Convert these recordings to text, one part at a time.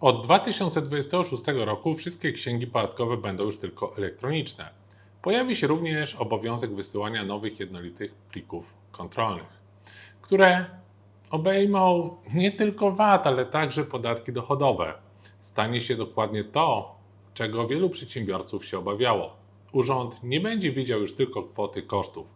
Od 2026 roku wszystkie księgi podatkowe będą już tylko elektroniczne. Pojawi się również obowiązek wysyłania nowych jednolitych plików kontrolnych, które obejmą nie tylko VAT, ale także podatki dochodowe. Stanie się dokładnie to, czego wielu przedsiębiorców się obawiało. Urząd nie będzie widział już tylko kwoty kosztów,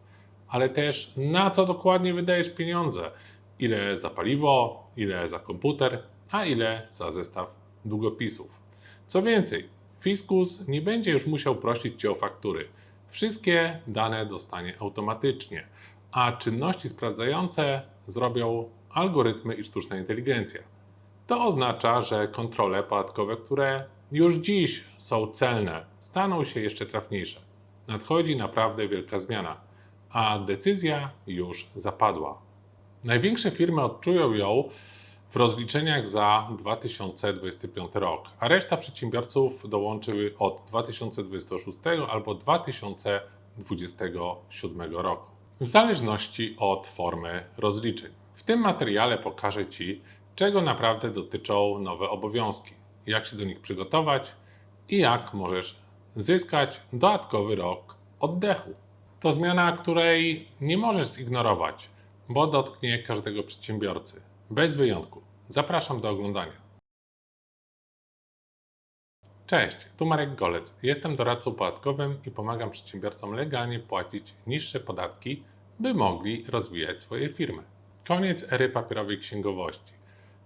ale też na co dokładnie wydajesz pieniądze, ile za paliwo, ile za komputer, a ile za zestaw długopisów. Co więcej, fiskus nie będzie już musiał prosić Cię o faktury. Wszystkie dane dostanie automatycznie, a czynności sprawdzające zrobią algorytmy i sztuczna inteligencja. To oznacza, że kontrole podatkowe, które już dziś są celne, staną się jeszcze trafniejsze. Nadchodzi naprawdę wielka zmiana, a decyzja już zapadła. Największe firmy odczują ją w rozliczeniach za 2025 rok, a reszta przedsiębiorców dołączy od 2026 albo 2027 roku, w zależności od formy rozliczeń. W tym materiale pokażę Ci, czego naprawdę dotyczą nowe obowiązki, jak się do nich przygotować i jak możesz zyskać dodatkowy rok oddechu. To zmiana, której nie możesz zignorować, bo dotknie każdego przedsiębiorcy, bez wyjątku. Zapraszam do oglądania. Cześć, tu Marek Golec. Jestem doradcą podatkowym i pomagam przedsiębiorcom legalnie płacić niższe podatki, by mogli rozwijać swoje firmy. Koniec ery papierowej księgowości.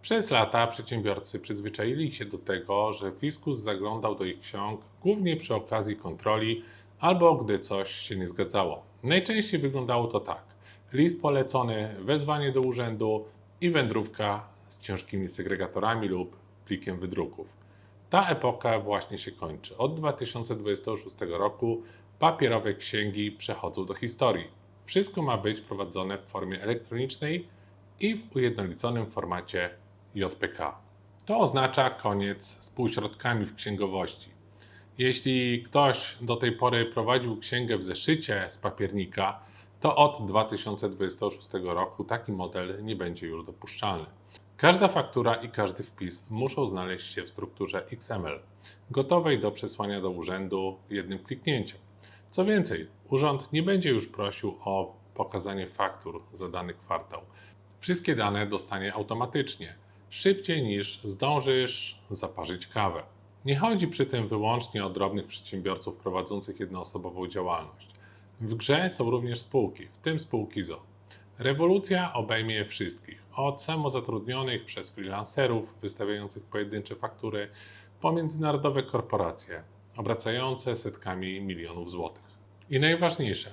Przez lata przedsiębiorcy przyzwyczaili się do tego, że fiskus zaglądał do ich ksiąg głównie przy okazji kontroli albo gdy coś się nie zgadzało. Najczęściej wyglądało to tak: list polecony, wezwanie do urzędu i wędrówka z ciężkimi segregatorami lub plikiem wydruków. Ta epoka właśnie się kończy. Od 2026 roku papierowe księgi przechodzą do historii. Wszystko ma być prowadzone w formie elektronicznej i w ujednoliconym formacie JPK. To oznacza koniec z półśrodkami w księgowości. Jeśli ktoś do tej pory prowadził księgę w zeszycie z papiernika, to od 2026 roku taki model nie będzie już dopuszczalny. Każda faktura i każdy wpis muszą znaleźć się w strukturze XML, gotowej do przesłania do urzędu jednym kliknięciem. Co więcej, urząd nie będzie już prosił o pokazanie faktur za dany kwartał. Wszystkie dane dostanie automatycznie, szybciej niż zdążysz zaparzyć kawę. Nie chodzi przy tym wyłącznie o drobnych przedsiębiorców prowadzących jednoosobową działalność. W grze są również spółki, w tym spółki ZO. Rewolucja obejmie wszystkich, od samozatrudnionych przez freelancerów wystawiających pojedyncze faktury, po międzynarodowe korporacje obracające setkami milionów złotych. I najważniejsze,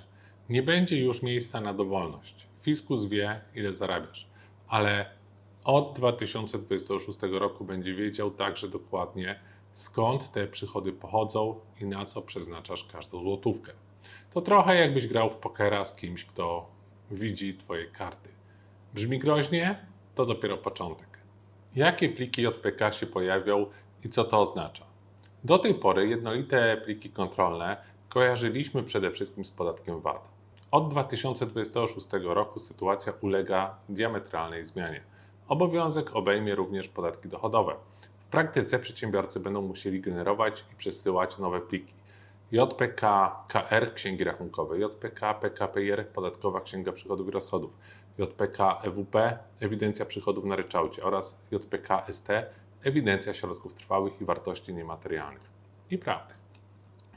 nie będzie już miejsca na dowolność. Fiskus wie, ile zarabiasz, ale od 2026 roku będzie wiedział także dokładnie, skąd te przychody pochodzą i na co przeznaczasz każdą złotówkę. To trochę jakbyś grał w pokera z kimś, kto widzi Twoje karty. Brzmi groźnie? To dopiero początek. Jakie pliki JPK się pojawią i co to oznacza? Do tej pory jednolite pliki kontrolne kojarzyliśmy przede wszystkim z podatkiem VAT. Od 2026 roku sytuacja ulega diametralnej zmianie. Obowiązek obejmie również podatki dochodowe. W praktyce przedsiębiorcy będą musieli generować i przesyłać nowe pliki. JPK KR Księgi Rachunkowe, JPK PKPR Podatkowa Księga Przychodów i Rozchodów, JPK EWP Ewidencja Przychodów na ryczałcie oraz JPK ST Ewidencja Środków Trwałych i Wartości Niematerialnych i Prawnych.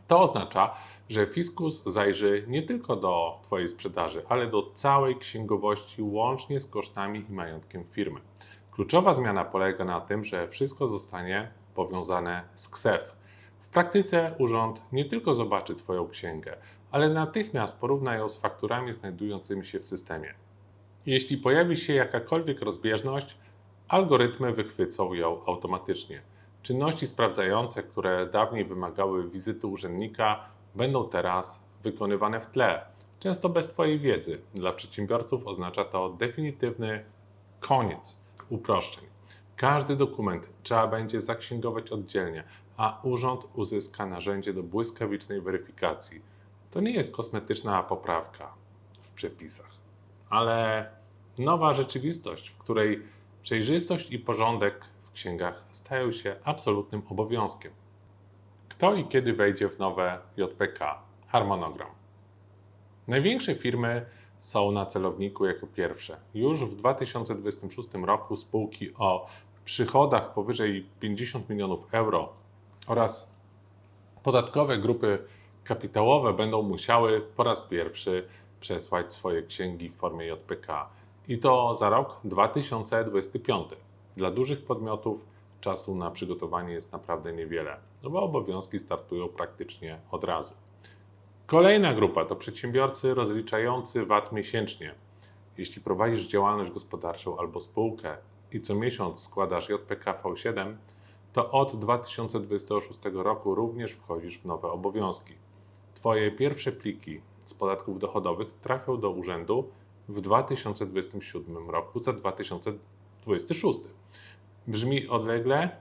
To oznacza, że fiskus zajrzy nie tylko do Twojej sprzedaży, ale do całej księgowości, łącznie z kosztami i majątkiem firmy. Kluczowa zmiana polega na tym, że wszystko zostanie powiązane z KSEF. W praktyce urząd nie tylko zobaczy Twoją księgę, ale natychmiast porówna ją z fakturami znajdującymi się w systemie. Jeśli pojawi się jakakolwiek rozbieżność, algorytmy wychwycą ją automatycznie. Czynności sprawdzające, które dawniej wymagały wizyty urzędnika, będą teraz wykonywane w tle, często bez Twojej wiedzy. Dla przedsiębiorców oznacza to definitywny koniec uproszczeń. Każdy dokument trzeba będzie zaksięgować oddzielnie, a urząd uzyska narzędzie do błyskawicznej weryfikacji. To nie jest kosmetyczna poprawka w przepisach, ale nowa rzeczywistość, w której przejrzystość i porządek w księgach stają się absolutnym obowiązkiem. Kto i kiedy wejdzie w nowe JPK? Harmonogram. Największe firmy są na celowniku jako pierwsze. Już w 2026 roku spółki o przychodach powyżej 50 milionów euro oraz podatkowe grupy kapitałowe będą musiały po raz pierwszy przesłać swoje księgi w formie JPK. I to za rok 2025. Dla dużych podmiotów czasu na przygotowanie jest naprawdę niewiele, no bo obowiązki startują praktycznie od razu. Kolejna grupa to przedsiębiorcy rozliczający VAT miesięcznie. Jeśli prowadzisz działalność gospodarczą albo spółkę i co miesiąc składasz JPK V7, to od 2026 roku również wchodzisz w nowe obowiązki. Twoje pierwsze pliki z podatków dochodowych trafią do urzędu w 2027 roku za 2026. Brzmi odlegle,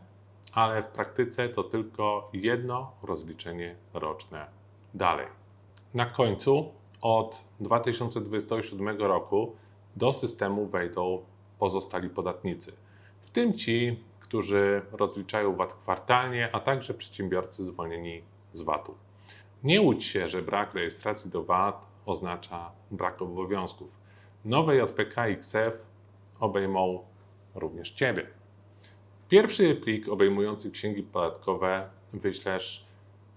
ale w praktyce to tylko jedno rozliczenie roczne dalej. Na końcu od 2027 roku do systemu wejdą pozostali podatnicy, w tym ci, którzy rozliczają VAT kwartalnie, a także przedsiębiorcy zwolnieni z VAT-u. Nie łudź się, że brak rejestracji do VAT oznacza brak obowiązków. Nowe JPK XF obejmą również Ciebie. Pierwszy plik obejmujący księgi podatkowe wyślesz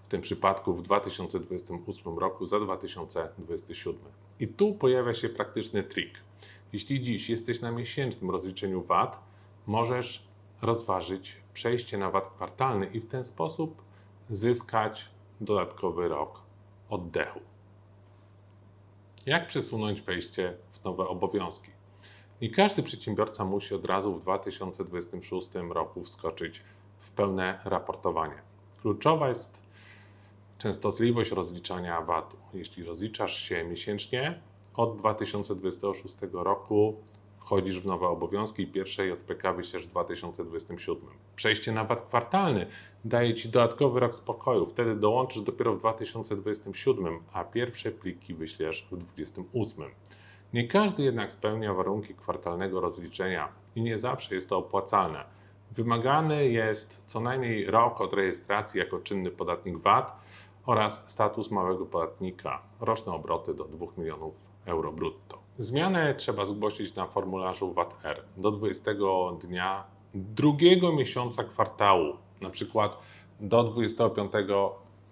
w tym przypadku w 2028 roku za 2027. I tu pojawia się praktyczny trik. Jeśli dziś jesteś na miesięcznym rozliczeniu VAT, możesz rozważyć przejście na VAT kwartalny i w ten sposób zyskać dodatkowy rok oddechu. Jak przesunąć wejście w nowe obowiązki? Nie każdy przedsiębiorca musi od razu w 2026 roku wskoczyć w pełne raportowanie. Kluczowa jest częstotliwość rozliczania VAT-u. Jeśli rozliczasz się miesięcznie, od 2026 roku wchodzisz w nowe obowiązki i pierwsze JPK wyślesz w 2027. Przejście na VAT kwartalny daje Ci dodatkowy rok spokoju. Wtedy dołączysz dopiero w 2027, a pierwsze pliki wyślesz w 2028. Nie każdy jednak spełnia warunki kwartalnego rozliczenia i nie zawsze jest to opłacalne. Wymagany jest co najmniej rok od rejestracji jako czynny podatnik VAT oraz status małego podatnika, roczne obroty do 2 milionów euro brutto. Zmianę trzeba zgłosić na formularzu VAT-R do 20 dnia drugiego miesiąca kwartału, na przykład do 25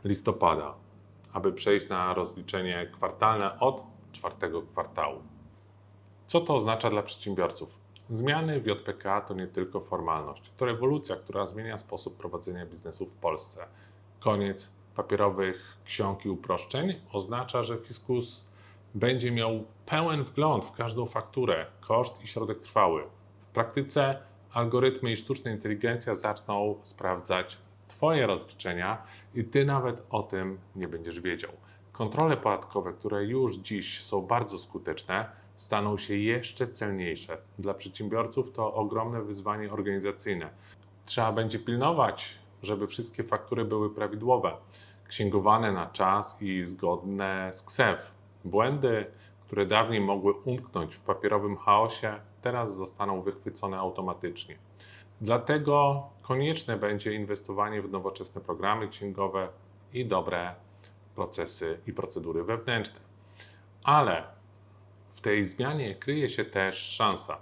listopada, aby przejść na rozliczenie kwartalne od czwartego kwartału. Co to oznacza dla przedsiębiorców? Zmiany w JPK to nie tylko formalność. To rewolucja, która zmienia sposób prowadzenia biznesu w Polsce. Koniec papierowych ksiąg i uproszczeń oznacza, że fiskus będzie miał pełen wgląd w każdą fakturę, koszt i środek trwały. W praktyce algorytmy i sztuczna inteligencja zaczną sprawdzać Twoje rozliczenia i Ty nawet o tym nie będziesz wiedział. Kontrole podatkowe, które już dziś są bardzo skuteczne, staną się jeszcze celniejsze. Dla przedsiębiorców to ogromne wyzwanie organizacyjne. Trzeba będzie pilnować, żeby wszystkie faktury były prawidłowe, księgowane na czas i zgodne z KSEF. Błędy, które dawniej mogły umknąć w papierowym chaosie, teraz zostaną wychwycone automatycznie. Dlatego konieczne będzie inwestowanie w nowoczesne programy księgowe i dobre procesy i procedury wewnętrzne. Ale w tej zmianie kryje się też szansa.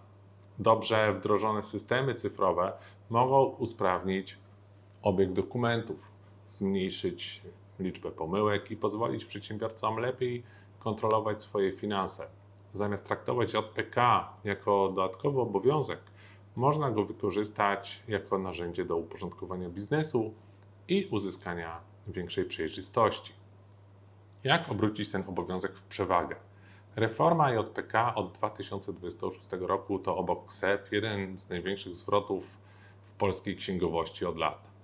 Dobrze wdrożone systemy cyfrowe mogą usprawnić obieg dokumentów, zmniejszyć liczbę pomyłek i pozwolić przedsiębiorcom lepiej kontrolować swoje finanse. Zamiast traktować JPK jako dodatkowy obowiązek, można go wykorzystać jako narzędzie do uporządkowania biznesu i uzyskania większej przejrzystości. Jak obrócić ten obowiązek w przewagę? Reforma JPK od 2026 roku to obok KSEF jeden z największych zwrotów w polskiej księgowości od lat.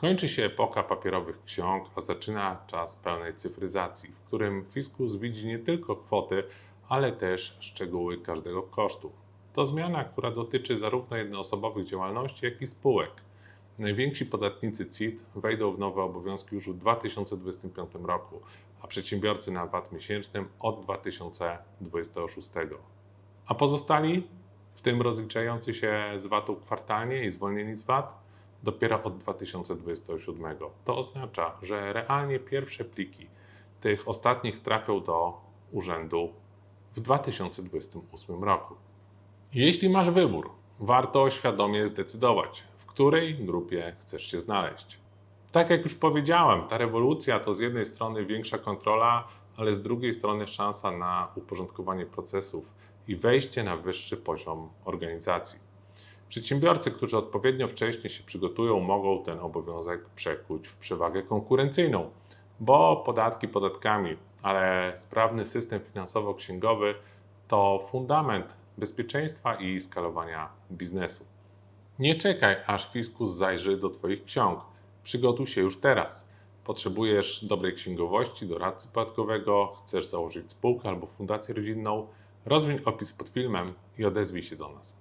Kończy się epoka papierowych ksiąg, a zaczyna czas pełnej cyfryzacji, w którym fiskus widzi nie tylko kwoty, ale też szczegóły każdego kosztu. To zmiana, która dotyczy zarówno jednoosobowych działalności, jak i spółek. Najwięksi podatnicy CIT wejdą w nowe obowiązki już w 2025 roku, a przedsiębiorcy na VAT miesięcznym od 2026. A pozostali w tym rozliczający się z VAT-u kwartalnie i zwolnieni z VAT, dopiero od 2027. To oznacza, że realnie pierwsze pliki tych ostatnich trafią do urzędu w 2028 roku. Jeśli masz wybór, warto świadomie zdecydować, w której grupie chcesz się znaleźć. Tak jak już powiedziałem, ta rewolucja to z jednej strony większa kontrola, ale z drugiej strony szansa na uporządkowanie procesów i wejście na wyższy poziom organizacji. Przedsiębiorcy, którzy odpowiednio wcześnie się przygotują, mogą ten obowiązek przekuć w przewagę konkurencyjną, bo podatki podatkami, ale sprawny system finansowo-księgowy to fundament bezpieczeństwa i skalowania biznesu. Nie czekaj, aż fiskus zajrzy do Twoich ksiąg. Przygotuj się już teraz. Potrzebujesz dobrej księgowości, doradcy podatkowego, chcesz założyć spółkę albo fundację rodzinną? Rozwiń opis pod filmem i odezwij się do nas.